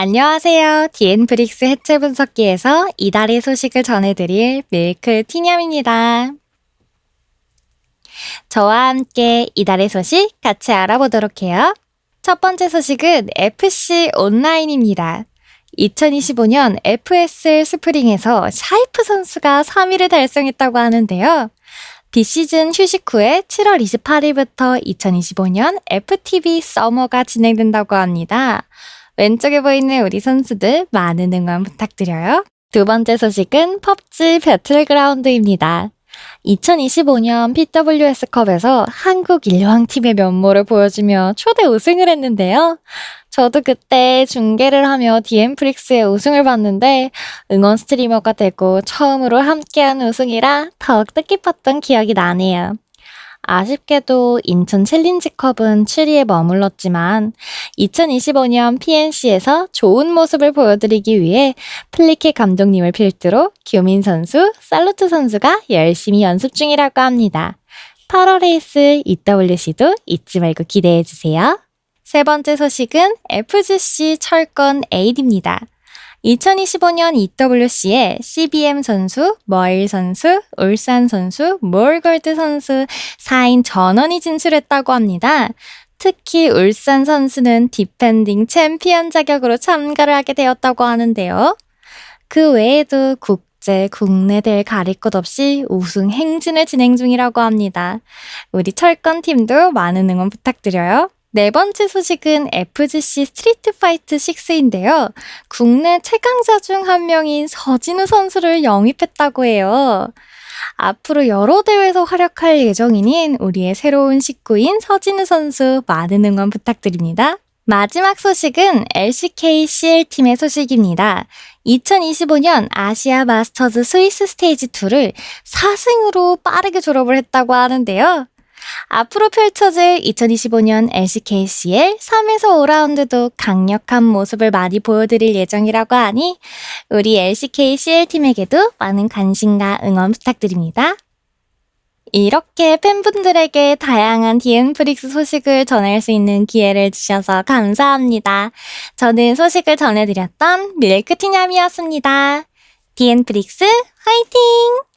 안녕하세요. 디엔브릭스 해체 분석기에서 이달의 소식을 전해드릴 밀크 티냠입니다. 저와 함께 이달의 소식 같이 알아보도록 해요. 첫 번째 소식은 FC 온라인입니다. 2025년 FSL 스프링에서 샤이프 선수가 3위를 달성했다고 하는데요. 비시즌 휴식 후에 7월 28일부터 2025년 FTV 서머가 진행된다고 합니다. 왼쪽에 보이는 우리 선수들 많은 응원 부탁드려요. 두 번째 소식은 펍지 배틀그라운드입니다. 2025년 PWS컵에서 한국 일왕팀의 면모를 보여주며 초대 우승을 했는데요. 저도 그때 중계를 하며 디엠프릭스의 우승을 봤는데 응원 스트리머가 되고 처음으로 함께한 우승이라 더욱 뜻깊었던 기억이 나네요. 아쉽게도 인천 챌린지컵은 7위에 머물렀지만 2025년 PNC에서 좋은 모습을 보여드리기 위해 플리케 감독님을 필두로 규민 선수, 살루트 선수가 열심히 연습 중이라고 합니다. 8월 레이스 EWC도 잊지 말고 기대해주세요. 세 번째 소식은 FGC 철권 AD입니다. 2025년 EWC에 CBM 선수, 머일 선수, 울산 선수, 몰골드 선수 4인 전원이 진출했다고 합니다. 특히 울산 선수는 디펜딩 챔피언 자격으로 참가를 하게 되었다고 하는데요. 그 외에도 국제, 국내 대회 가릴 것 없이 우승 행진을 진행 중이라고 합니다. 우리 철권 팀도 많은 응원 부탁드려요. 네 번째 소식은 FGC 스트리트 파이트 6인데요. 국내 최강자 중 한 명인 서진우 선수를 영입했다고 해요. 앞으로 여러 대회에서 활약할 예정인 우리의 새로운 식구인 서진우 선수 많은 응원 부탁드립니다. 마지막 소식은 LCK CL팀의 소식입니다. 2025년 아시아 마스터즈 스위스 스테이지 2를 4승으로 빠르게 졸업을 했다고 하는데요. 앞으로 펼쳐질 2025년 LCKCL 3에서 5라운드도 강력한 모습을 많이 보여드릴 예정이라고 하니 우리 LCKCL 팀에게도 많은 관심과 응원 부탁드립니다. 이렇게 팬분들에게 다양한 디엔프릭스 소식을 전할 수 있는 기회를 주셔서 감사합니다. 저는 소식을 전해드렸던 밀크티냠이었습니다. 디엔프릭스 화이팅!